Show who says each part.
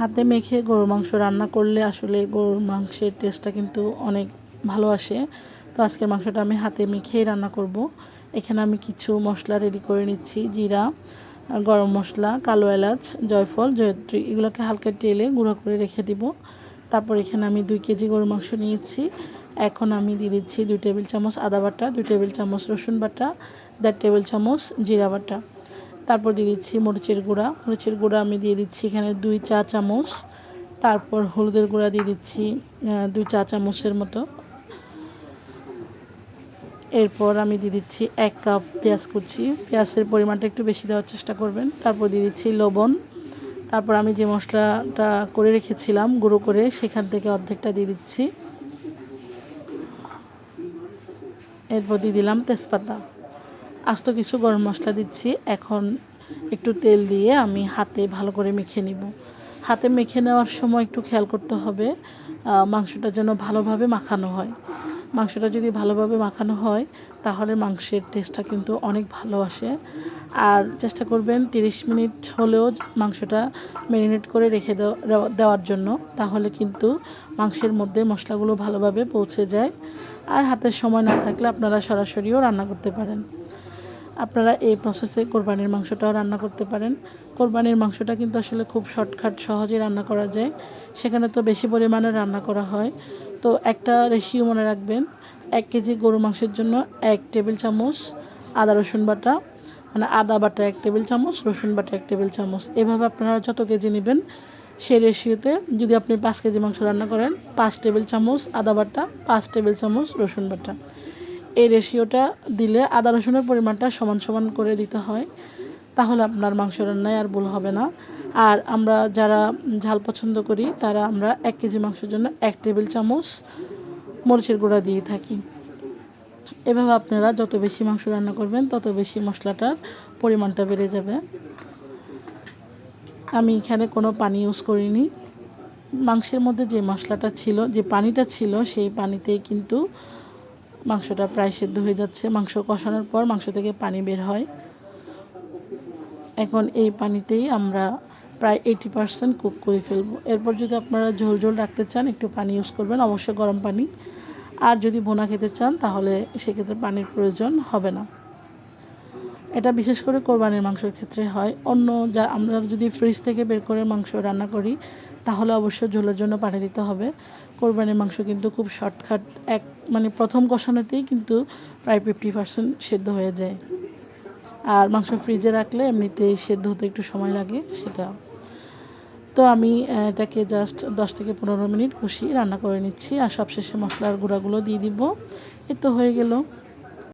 Speaker 1: হাতে মেখে গরুর মাংস রান্না করলে আসলে গরুর মাংসের টেস্টটা কিন্তু অনেক ভালো আসে। তো আজকের মাংসটা আমি হাতে মেখেই রান্না করব। এখানে আমি কিছু মশলা রেডি করে নিচ্ছি। জিরা, গরম মশলা, কালো এলাচ, জয়ফল, জয়ত্রী এগুলোকে হালকা তেলে গুঁড়ো করে রেখে দিব। তারপর এখানে আমি দুই কেজি গরুর মাংস নিয়েছি। এখন আমি দিয়ে দিচ্ছি দুই টেবিল চামচ আদা বাটা, দুই টেবিল চামচ রসুন বাটা, দেড় টেবিল চামচ জিরা বাটা। তারপর দিয়ে দিচ্ছি মরিচের গুঁড়া। মরিচের গুঁড়া আমি দিয়ে দিচ্ছি এখানে দুই চা চামচ। তারপর হলুদের গুঁড়া দিয়ে দিচ্ছি দুই চা চামচের মতো। এরপর আমি দিয়ে দিচ্ছি এক কাপ পেঁয়াজ কুচি। পেঁয়াজের পরিমাণটা একটু বেশি দেওয়ার চেষ্টা করবেন। তারপর দিয়ে দিচ্ছি লবণ। তারপর আমি যে মশলাটা করে রেখেছিলাম, গুঁড়ো করে, সেখান থেকে অর্ধেকটা দিয়ে দিচ্ছি। এরপর দিয়ে দিলাম তেজপাতা। আস্ত কিছু গরম মশলা দিচ্ছি। এখন একটু তেল দিয়ে আমি হাতে ভালো করে মেখে নিব। হাতে মেখে নেওয়ার সময় একটু খেয়াল করতে হবে মাংসটা যেন ভালোভাবে মাখানো হয়। মাংসটা যদি ভালোভাবে মাখানো হয়, তাহলে মাংসের টেস্টটা কিন্তু অনেক ভালো আসে। আর চেষ্টা করবেন 30 মিনিট হলেও মাংসটা ম্যারিনেট করে রেখে দেওয়ার জন্য, তাহলে কিন্তু মাংসের মধ্যে মশলাগুলো ভালোভাবে পৌঁছে যায়। আর হাতের সময় না থাকলে আপনারা সরাসরিও রান্না করতে পারেন। আপনারা এই প্রসেসে কোরবানির মাংসটাও রান্না করতে পারেন। কোরবানির মাংসটা কিন্তু আসলে খুব শর্টকাট সহজে রান্না করা যায়। সেখানে তো বেশি পরিমাণে রান্না করা হয়। তো একটা রেশিও মনে রাখবেন, এক কেজি গরু মাংসের জন্য এক টেবিল চামচ আদা, রসুন বাটা মানে আদা বাটা এক টেবিল চামচ, রসুন বাটা এক টেবিল চামচ। এভাবে আপনারা যত কেজি নেবেন, সেই রেশিওতে যদি আপনি পাঁচ কেজি মাংস রান্না করেন, পাঁচ টেবিল চামচ আদা বাটা, পাঁচ টেবিল চামচ রসুন বাটা। এই রেশিওটা দিলে আদা রসুনের পরিমাণটা সমান সমান করে দিতে হয়। তাহলে আপনার মাংস রান্নায় আর ভুল হবে না। আর আমরা যারা ঝাল পছন্দ করি, তারা আমরা এক কেজি মাংসের জন্য এক টেবিল চামচ মরিচের গুঁড়া দিয়ে থাকি। এভাবে আপনারা যত বেশি মাংস রান্না করবেন, তত বেশি মশলাটার পরিমাণটা বেড়ে যাবে। আমি এখানে কোনো পানি ইউজ করিনি। মাংসের মধ্যে যে মশলাটা ছিল, যে পানিটা ছিল, সেই পানিতেই কিন্তু মাংসটা প্রায় সেদ্ধ হয়ে যাচ্ছে। মাংস কষানোর পর মাংস থেকে পানি বের হয়। এখন এই পানিতেই আমরা প্রায় এইটি পার্সেন্ট কুক করে ফেলব। এরপর যদি আপনারা ঝোল ঝোল রাখতে চান, একটু পানি ইউজ করবেন অবশ্যই গরম পানি। আর যদি বোনা খেতে চান, তাহলে সেক্ষেত্রে পানির প্রয়োজন হবে না। এটা বিশেষ করে কোরবানির মাংসের ক্ষেত্রে হয়। অন্য যা, আমরা যদি ফ্রিজ থেকে বের করে মাংস রান্না করি, তাহলে অবশ্য ঝোলের জন্য পানি দিতে হবে। কোরবানির মাংস কিন্তু খুব শর্টকাট এক মানে প্রথম কষানোতেই কিন্তু প্রায় ফিফটি পার্সেন্ট সেদ্ধ হয়ে যায়। আর মাংস ফ্রিজে রাখলে এমনিতেই সেদ্ধ হতে একটু সময় লাগে, সেটা। তো আমি এটাকে জাস্ট দশ থেকে পনেরো মিনিট কষিয়ে রান্না করে নিচ্ছি। আর সবশেষে মশলার গুঁড়াগুলো দিয়ে দিব। এ তো হয়ে গেল।